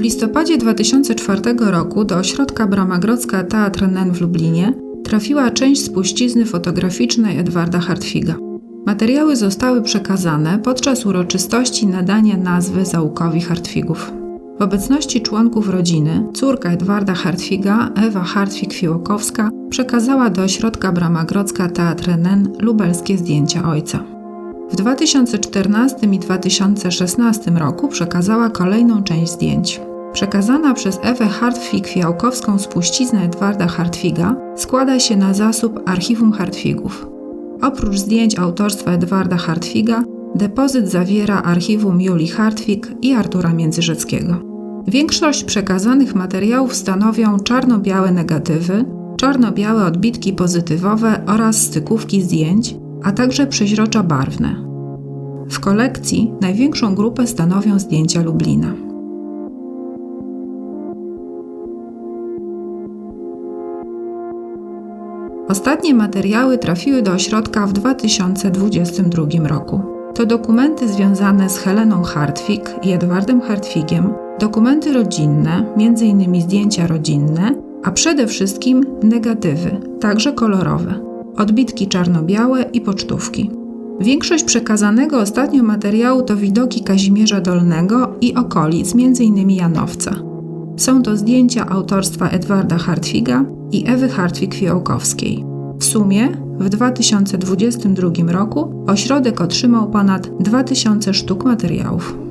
W listopadzie 2004 roku do ośrodka Bramagrodzka Teatr NEN w Lublinie trafiła część spuścizny fotograficznej Edwarda Hartwiga. Materiały zostały przekazane podczas uroczystości nadania nazwy załukowi Hartwigów. W obecności członków rodziny córka Edwarda Hartwiga, Ewa Hartwig-Fiłokowska, przekazała do ośrodka Bramagrodzka Teatr NEN lubelskie zdjęcia ojca. W 2014 i 2016 roku przekazała kolejną część zdjęć. Przekazana przez Ewę Hartwig-Fiałkowską spuścizna Edwarda Hartwiga składa się na zasób Archiwum Hartwigów. Oprócz zdjęć autorstwa Edwarda Hartwiga, depozyt zawiera archiwum Julii Hartwig i Artura Międzyrzeckiego. Większość przekazanych materiałów stanowią czarno-białe negatywy, czarno-białe odbitki pozytywowe oraz stykówki zdjęć, a także przeźrocza barwne. W kolekcji największą grupę stanowią zdjęcia Lublina. Ostatnie materiały trafiły do ośrodka w 2022 roku. To dokumenty związane z Heleną Hartwig i Edwardem Hartwigiem, dokumenty rodzinne, m.in. zdjęcia rodzinne, a przede wszystkim negatywy, także kolorowe, odbitki czarno-białe i pocztówki. Większość przekazanego ostatnio materiału to widoki Kazimierza Dolnego i okolic, m.in. Janowca. Są to zdjęcia autorstwa Edwarda Hartwiga i Ewy Hartwig-Fiołkowskiej. W sumie w 2022 roku ośrodek otrzymał ponad 2000 sztuk materiałów.